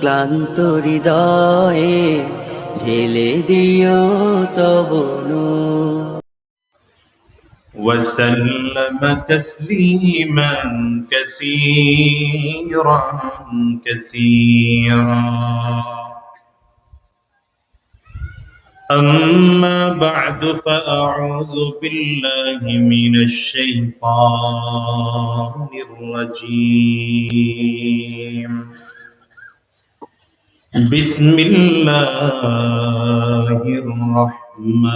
ক্লান্ত হৃদয়ে ঢেলে দিও তবনু وسلم تسليما كثيرا كثيرا أما بعد فأعوذ بالله من الشيطان الرجيم بسم الله الرحمن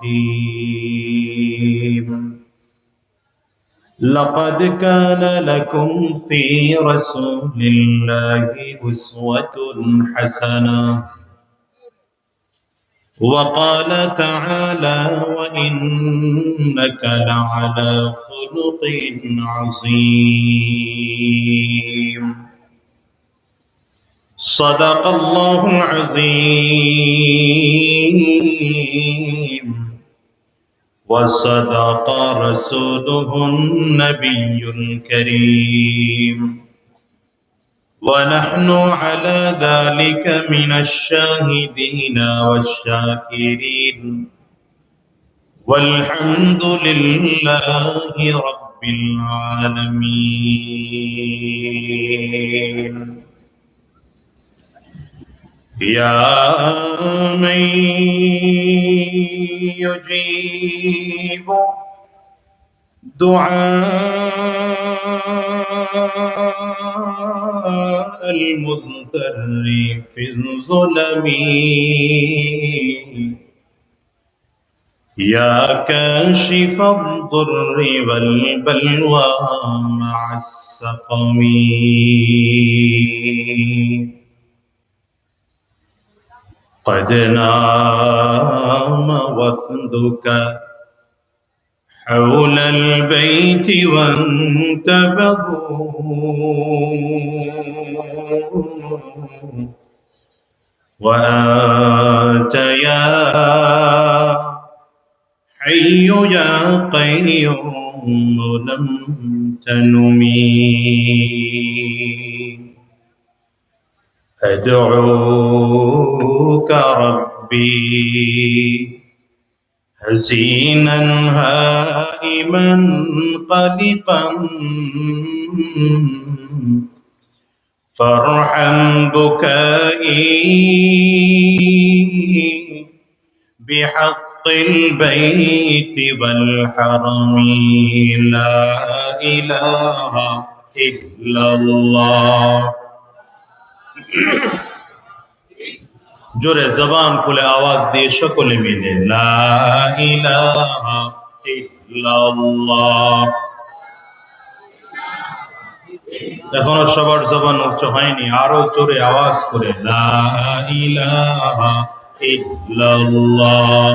الرحيم. لقد كان لكم في رسول الله أسوة حسنة. وقال تعالى وإنك لعلى خلق عظيم. صدق الله العظيم. وصدق رسوله النبي الكريم. ونحن على ذلك من الشاهدين والشاكرين. والحمد لله رب العالمين. يا من يجيب دعاء المضطر في الظلم. يا كاشف الضر والبلوى مع السقم. قد نام وفدك حول البيت وانتبهوا وأنت يا حي يا قيوم لم تنمي. أدعوك ربي. حزينا هائما قلقا فارحم بكائي. بحق البيت والحرم. لا إله إلا الله. জোরে জবান খুলে আওয়াজ দিয়ে সকলে মিলে এখনও সবার জবান উচ্চ হয়নি, আরও জোরে আওয়াজ করে লা ইলাহা ইল্লাল্লাহ।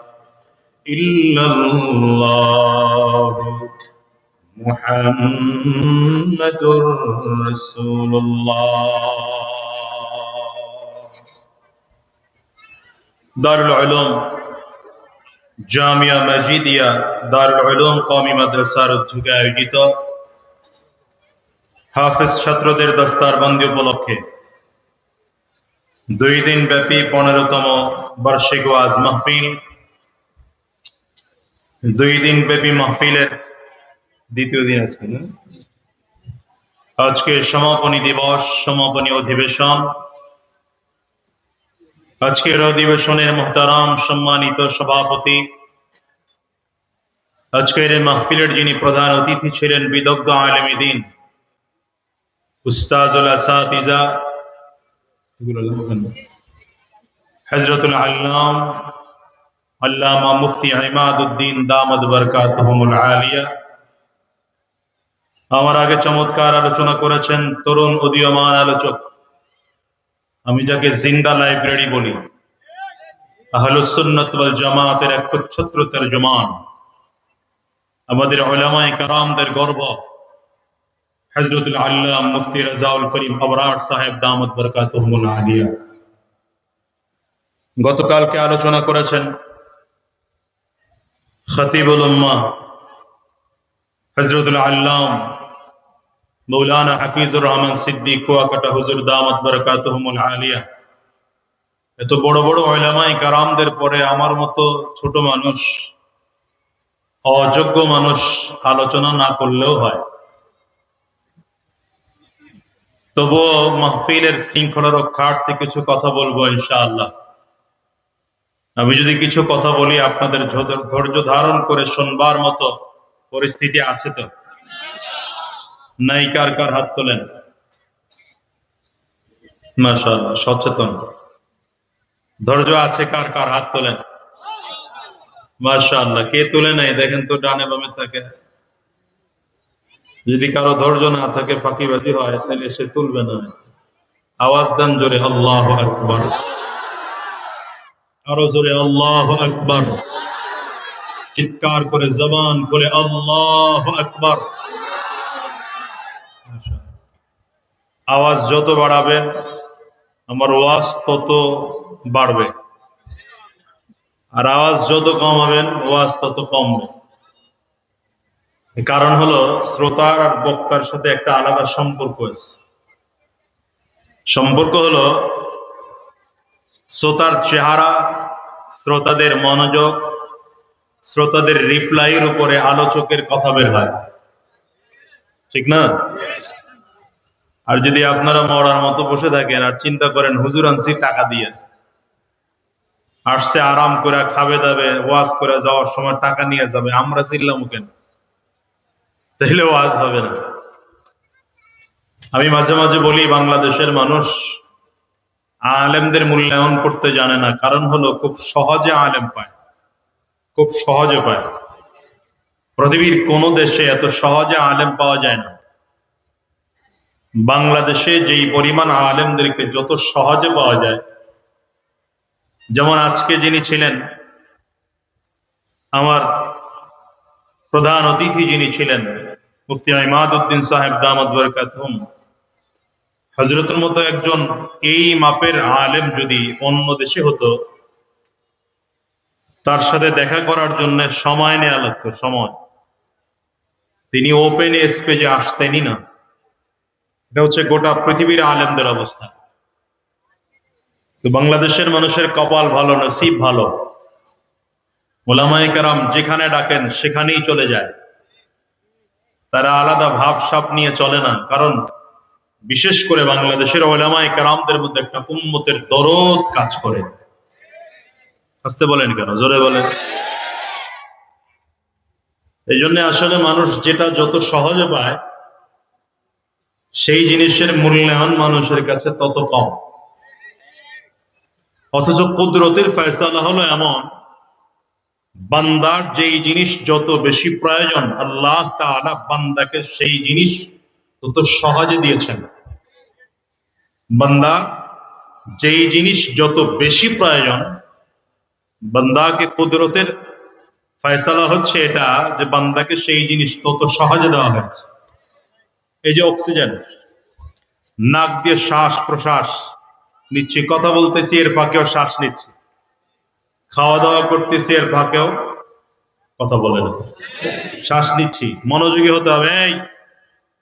ইল্লাল্লাহ মুহাম্মাদুর রাসূলুল্লাহ। দারুল আলম জামিয়া মাজিদিয়া, দারুল আলম কমি মাদ্রাসার উদ্যোগে আয়োজিত হাফেজ ছাত্রদের দস্তার বন্দী উপলক্ষে দুই দিন ব্যাপী পনেরোতম বার্ষিক ওয়াজ মাহফিল দুই দিন ব্যাপী মাহফিলের দ্বিতীয় দিন আজকে আজকে সমাপনী দিবস, সমাপনী অধিবেশন। আজকের অধিবেশনের মোহতারাম সম্মানিত সভাপতি। আজকের মাহফিলের যিনি প্রধান অতিথি ছিলেন বিদগ্ধ আলমী দিন, উস্তাজুল আসাতিজা হজরতুল আল্লাম আল্লামা মুফতি ইমাদউদ্দিন দামাদ বরকাতুহুমুল আলিয়া। আমার আগে চমৎকার আলোচনা করেছেন তরুণ উদীয়মান আলোচক। আমি যাকে জিন্দা লাইব্রেরি বলি, আহলুসুন্নত জামাতের এক প্রচ্ছত্র তর্জমান। আমাদের ওলামায়ে কারামদের গর্ব, হযরতুল আল্লাহ মুফতি রাজাউল করিম আবরার সাহেব দামত বরকাতুহুমুল আলিয়া। গতকালকে আলোচনা করেছেন খতিবুল উম্মাহ আল্লাম, মৌলানা হাফিজুর রহমান সিদ্দিক, কুয়াকাটা হুজুর দামত বরকাতুহুমুল আলিয়া। এত বড় বড় ওলামাই কারামদের পরে আমার মতো ছোট মানুষ, অযোগ্য মানুষ আলোচনা না করলেও হয়। তবুও মাহফিলের শৃঙ্খলা রক্ষার্থে কিছু কথা বলব ইনশাআল্লাহ। আমি যদি কিছু কথা বলি, আপনাদের ধৈর্য- ধারণ করে শুনবার মতো পরিস্থিতি আছে তো? নাই কার কার হাত তোলেন? সচেতন। ধৈর্য আছে কার কার হাত তোলেন? মাশাআল্লাহ, কে তুলে নাই দেখেন তো ডানে বামে থাকে যদি কারও ধৈর্য না থাকে, ফাঁকিবাজি হয়, তাহলে সে তুলবে না। আওয়াজ দেন জোরে, আল্লাহ আকবার। আরও জোরে আল্লাহ আকবার। চিৎকার করে জবান করে আল্লাহ আকবার। আওয়াজ যত বাড়াবেন, আমার ওয়াজ তত বাড়বে। আর আওয়াজ যত কমাবেন ওয়াজ তত কমবে। কারণ হলো, শ্রোতার আর বক্তার সাথে একটা আলাদা সম্পর্ক আছে। সম্পর্ক হলো শ্রোতার চেহারা, শ্রোতাদের মনোযোগ, শ্রোতাদের রিপ্লাইয়ের উপরে আলোচকের কথা বের হয়। ঠিক না? আর যদি আপনারা মরার মতো বসে থাকেন আর চিন্তা করেন, হুজুর আনছি, টাকা দিয়ে। আসছে, আরাম করে খাবে দাবে, ওয়াজ করে যাওয়ার সময় টাকা নিয়ে যাবে। আমরা চিল্লাম কেন? তাহলে ওয়াজ হবে না। আমি মাঝে মাঝে বলি, বাংলাদেশের মানুষ আলেমদের মূল্যায়ন করতে জানে না। কারণ হলো, খুব সহজে আলেম পায়। খুব সহজে পায়। পৃথিবীর কোন দেশে এত সহজে আলেম পাওয়া যায় না। বাংলাদেশে যেই পরিমাণ আলেমদেরকে যত সহজে পাওয়া যায়, যেমন আজকে যিনি ছিলেন, আমার প্রধান অতিথি যিনি ছিলেন, মুফতি ইমাদউদ্দিন সাহেব দামদ বরকাতুম হজরতের মতো একজন এই মাপের আলেম যদি অন্য দেশে হতো, তার সাথে দেখা করার জন্য সময় নেওয়া লাগতো, সময়। তিনি ওপেন স্পেজে আসতেনই না। এটা হচ্ছে গোটা পৃথিবীর আলেমদের অবস্থা। তো বাংলাদেশের মানুষের কপাল ভালো, নসিব ভালো। ওলামাই কারাম যেখানে ডাকেন, সেখানেই চলে যায়। তারা আলাদা ভাব সাপ নিয়ে চলে না। কারণ বিশেষ করে বাংলাদেশের ওলামাই কারামদের মধ্যে একটা উম্মতের দরদ কাজ করে। আসতে বলেন কেন? জোরে বলেন। এই জন্য আসলে মানুষ যেটা যত সহজে পায়, সেই জিনিসের মূল্যায়ন মানুষের কাছে তত কম। অথচ কুদরতের ফয়সালা হলো এমন, বান্দার যেই জিনিস যত বেশি প্রয়োজন, আল্লাহ তাআলা বান্দাকে সেই জিনিস তত সহজে দিয়েছেন। বান্দা, যেই জিনিস যত বেশি প্রয়োজন, বান্দাকে কুদরতের ফয়সালা হচ্ছে এটা যে বান্দাকে সেই জিনিস তত সহজে দেওয়া হয়েছে। এই যে অক্সিজেন, নাক দিয়ে শ্বাস প্রশ্বাস নিচ্ছি, কথা বলতেছি, এর ফাঁকেও শ্বাস নিচ্ছি। খাওয়া দাওয়া করতেছি, এর ফাঁকেও কথা বলে না। শ্বাস নিচ্ছি, মনোযোগী হতে হবে, এই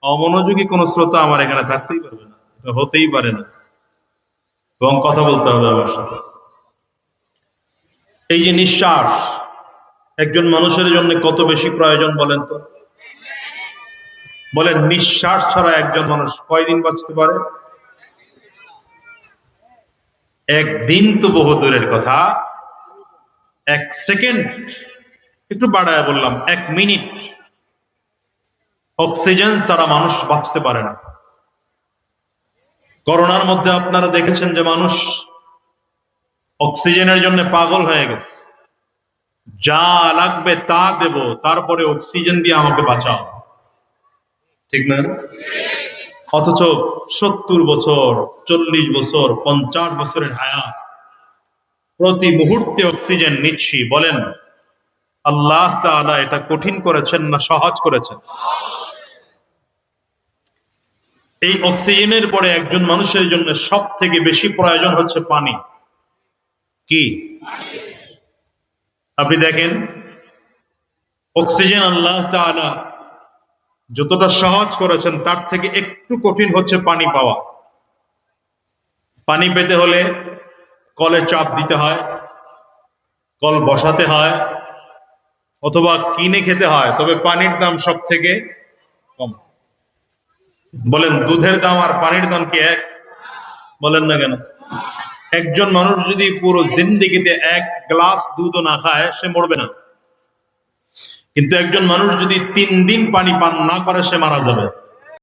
অমনোযোগী কোন শ্রোতা আমার এখানে থাকতেই পারবে না। এটা হতেই পারে না। এবং কথা বলতে হবে আমার সাথে। এই যে নিঃশ্বাস, একজন মানুষের জন্য কত বেশি প্রয়োজন বলেন তো? বলেন, নিঃশ্বাস ছাড়া একজন মানুষ কয়দিন বাঁচতে পারে? একদিন তো বহু দূরের কথা। এক সেকেন্ড, একটু বাড়ায় বললাম, এক মিনিট। অক্সিজেন ছাড়া মানুষ বাঁচতে পারে না। করোনার মধ্যে আপনারা দেখেছেন যে মানুষ অক্সিজেনের জন্য পাগল হয়ে গেছে। যা লাগবে তা দেব, তারপরে অক্সিজেন দিয়ে আমাকে বাঁচাও। ঠিক না? অথচ সত্তর বছর, চল্লিশ বছর, পঞ্চাশ বছরের হায়াত প্রতি মুহূর্তে অক্সিজেন নিচ্ছি, বলেন, আল্লাহ তাআলা এটা কঠিন করেছেন না সহজ করেছেন? এই অক্সিজেনের পরে একজন মানুষের জন্য সব থেকে বেশি প্রয়োজন হচ্ছে পানি। কি? আপনি দেখেন, অক্সিজেন আল্লাহ যতটা সহজ করেছেন, তার থেকে একটু কঠিন হচ্ছে পানি পাওয়া। পানি পেতে হলে কলে চাপ দিতে হয়, কল বসাতে হয়, অথবা কিনে খেতে হয়, তবে পানির দাম সব থেকে কম। বলেন, দুধের দাম আর পানির দাম কি এক? বলেন না কেন? একজন মানুষ যদি পুরো জিন্দিগিতে এক গ্লাস দুধও না খায়, সে মরবে না। কিন্তু একজন মানুষ যদি তিন দিন পানি পান না করে, সে মারা যাবে।